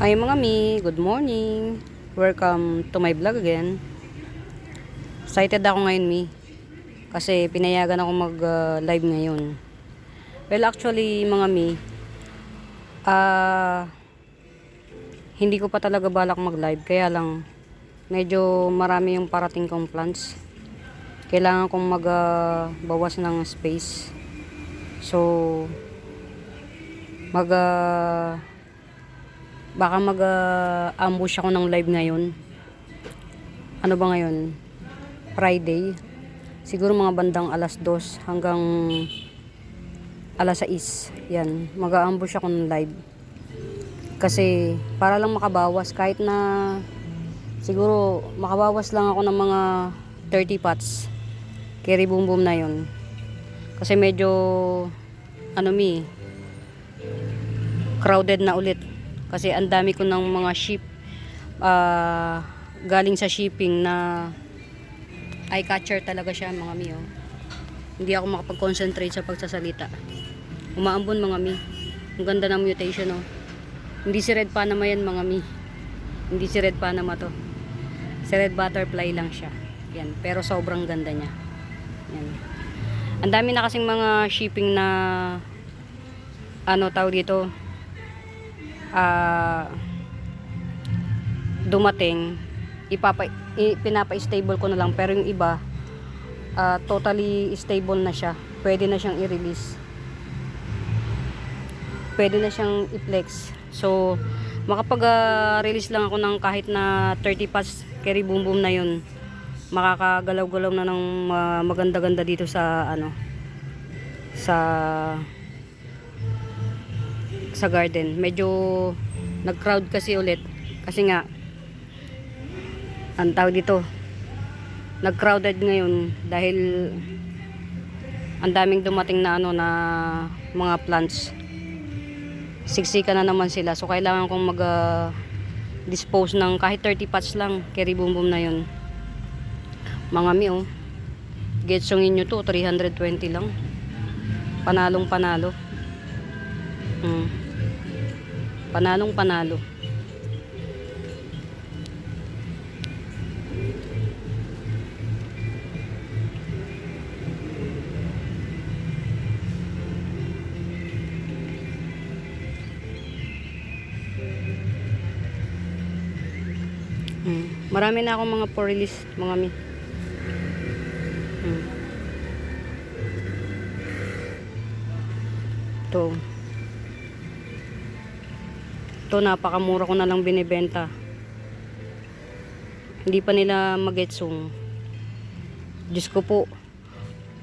Hi mga mi, good morning. Welcome to my vlog again. Excited ako ngayon mi. Kasi pinayagan ako mag uh, live ngayon. Well actually mga mi, ah hindi ko pa talaga balak mag live. Kaya lang medyo marami yung parating kong plans. Kailangan kong mag uh, bawas ng space. So mag uh, baka mag uh, ambush ako ng live ngayon. Ano ba ngayon? Friday. Siguro mga bandang alas 2 hanggang alas 6. Yan. Mag-ambush ako ng live. Kasi para lang makabawas kahit na siguro makabawas lang ako ng mga 30 pots. Carry boom boom na yun. Kasi medyo ano mi crowded na ulit kasi ang dami ko ng mga ship ah, galing sa shipping na eye catcher talaga siya mga mi oh. hindi ako makapag-concentrate sa pagsasalita. Umaambon mga mi. Ang ganda ng mutation oh. hindi si red panama yan mga mi. Hindi si red panama to. Si red butterfly lang siya. Yan. Pero sobrang ganda niya. Yan. Ang dami na kasing mga shipping na ano tawag dito ah dumating ipapa pinapa-stable ko na lang. Pero yung iba ah, totally stable na siya. Pwede na siyang i-release. Pwede na siyang i-flex. So makapag-release lang ako ng kahit na 30 pass carry boom boom na yun. Makakagalaw-galaw na ng ah, maganda-ganda dito sa ano sa sa garden. Medyo nag-crowd kasi ulit. Kasi nga, ang tawag dito, nag-crowded ngayon dahil ang daming dumating na ano na mga plants. Siksika na naman sila. So, kailangan kong mag ah, dispose ng kahit 30 pots lang. Carry boom boom na yun. Mga mi, oh. Getsongin nyo to, 320 lang. Panalong panalo. Hmm. Panalong panalo. Hmm. Marami na akong mga for release, mga mi. Hmm. Ito. Ito, napakamura ko na lang binibenta. Hindi pa nila magetsong. Diyos ko po.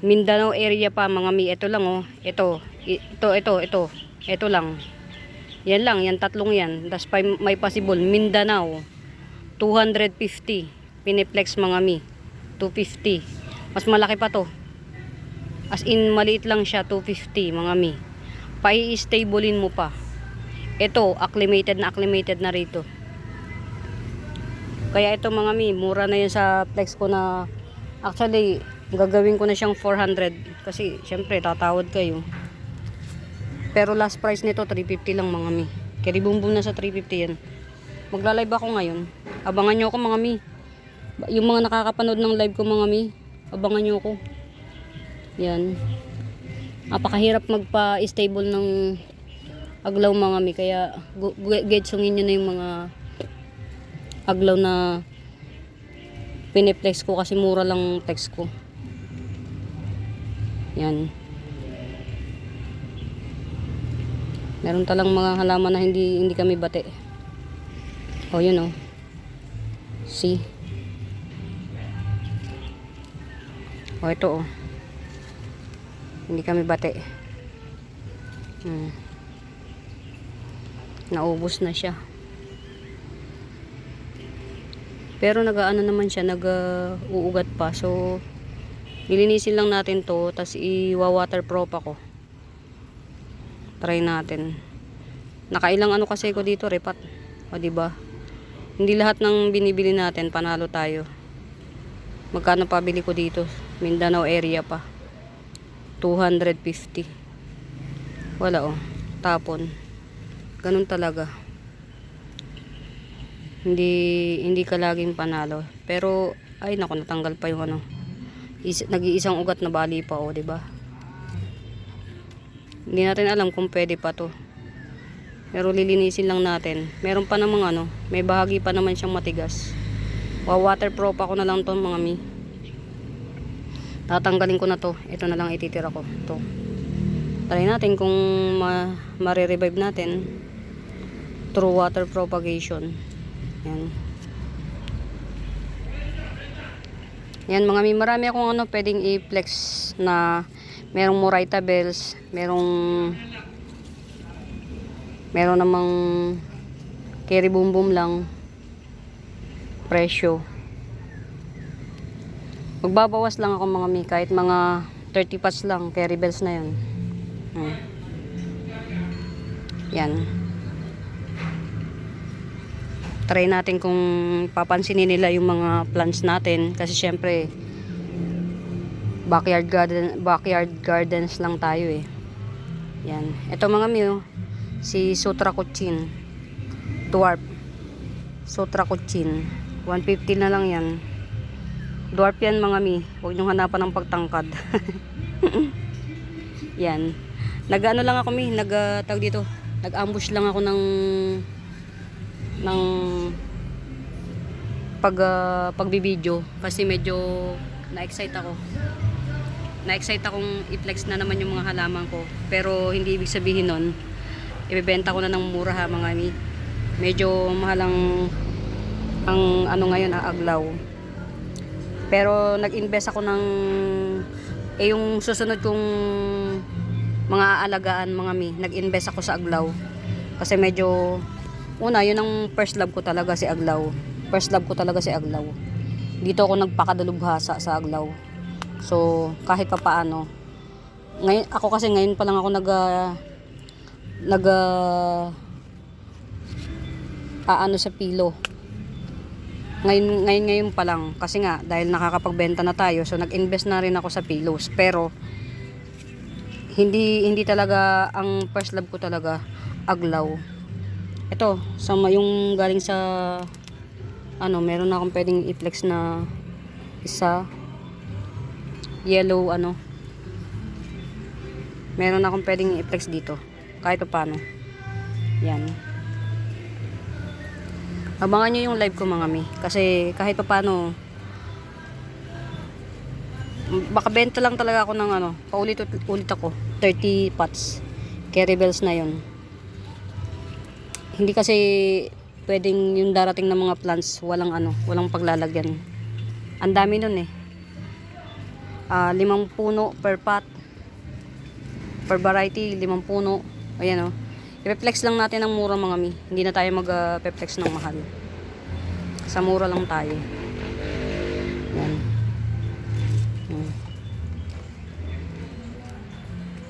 Mindanao area pa, mga mi. Ito lang, oh. Ito. Ito, ito, ito. Ito lang. Yan lang, yan tatlong yan. Das pa may possible. Mindanao. 250. Piniplex mga mi. 250. Mas malaki pa to. As in, maliit lang siya, 250 mga mi. Pai-stablein mo pa. Ito, acclimated na acclimated na rito. Kaya ito mga mi, mura na yun sa flex ko na actually, gagawin ko na siyang 400 kasi syempre tatawad kayo. Pero last price nito 350 lang mga mi. Boom na sa 350 yan. Magla-live ako ngayon. Abangan nyo ako mga mi. Yung mga nakakapanood ng live ko mga mi, abangan nyo ako. Yan. Napakahirap magpa-stable ng aglaw mga mi. Kaya getsongin nyo na yung mga aglaw na piniplex ko kasi mura lang text ko. Yan. Meron talang mga halaman na hindi hindi kami bate. Oh, yun oh. See? Oh, ito oh. Hindi kami bate. Hmm. Naubos na siya. Pero nag-ano naman siya, nag-uugat pa. So, nilinisin lang natin to, tapos i-waterproof ako. Try natin. Nakailang ano kasi ko dito, repat. O, di ba? Hindi lahat ng binibili natin, panalo tayo. Magkano pa bili ko dito? Mindanao area pa. 250. Wala oh. Tapon. Ganun talaga. Hindi hindi ka laging panalo. Pero ay nako natanggal pa yung ano. Is, nag-iisang ugat na bali pa oh, 'di ba? Hindi natin alam kung pwede pa to. Pero lilinisin lang natin. Meron pa namang ano, may bahagi pa naman siyang matigas. Wa waterproof ako na lang to mga mi. Tatanggalin ko na to. Ito na lang ititira ko. To. Try natin kung ma mare-revive natin through water propagation. Yan. Yan mga mi, marami akong ano pwedeng i-flex na merong Moraita bells, merong meron namang carry boom boom lang presyo. Magbabawas lang ako mga mi, kahit mga 30 pats lang, carry bells na yun. Hmm. Yan. Try natin kung papansinin nila yung mga plants natin kasi syempre backyard garden backyard gardens lang tayo eh. Yan. Ito mga miyo, si Sutra Cochin. Dwarf. Sutra Cochin. 150 na lang yan. Dwarf yan mga mi. Huwag niyong hanapan ng pagtangkad. yan. Nag-ano lang ako mi, nag uh, tawag dito. Nag-ambush lang ako ng ng pag uh, pagbibideo kasi medyo na-excite ako. Na-excite akong i-flex na naman yung mga halaman ko. Pero hindi ibig sabihin nun, ibebenta ko na ng mura ha mga mi. Medyo mahalang ang ano ngayon, ang aglaw. Pero nag-invest ako ng eh yung susunod kong mga aalagaan mga mi, nag-invest ako sa aglaw. Kasi medyo una, yun ang first love ko talaga si aglaw. First love ko talaga si aglaw. Dito ako nagpakadalubhasa sa aglaw. So, kahit pa paano. Ngayon, ako kasi ngayon pa lang ako nag ah, nag ah, aano sa pilo. Ngayon, ngayon, ngayon pa lang. Kasi nga, dahil nakakapagbenta na tayo, so nag-invest na rin ako sa pilos. Pero, hindi, hindi talaga, ang first love ko talaga, aglaw. Ito, sa yung galing sa, ano, meron na akong pwedeng i-flex na isa, yellow, ano, meron na akong pwedeng i-flex dito. Kahit pa paano. Yan. Abangan nyo yung live ko mga mi. Kasi kahit pa paano, baka benta lang talaga ako ng ano, paulit-ulit ako. 30 pots. Carry bells na yon Hindi kasi pwedeng yung darating na mga plants, walang ano, walang paglalagyan. Ang dami nun eh. Ah, limang puno per pot. Per variety, limang puno. Ayan oh. I-flex lang natin ng mura mga mi. Hindi na tayo mag-flex ng mahal. Sa mura lang tayo. Yan. Hmm.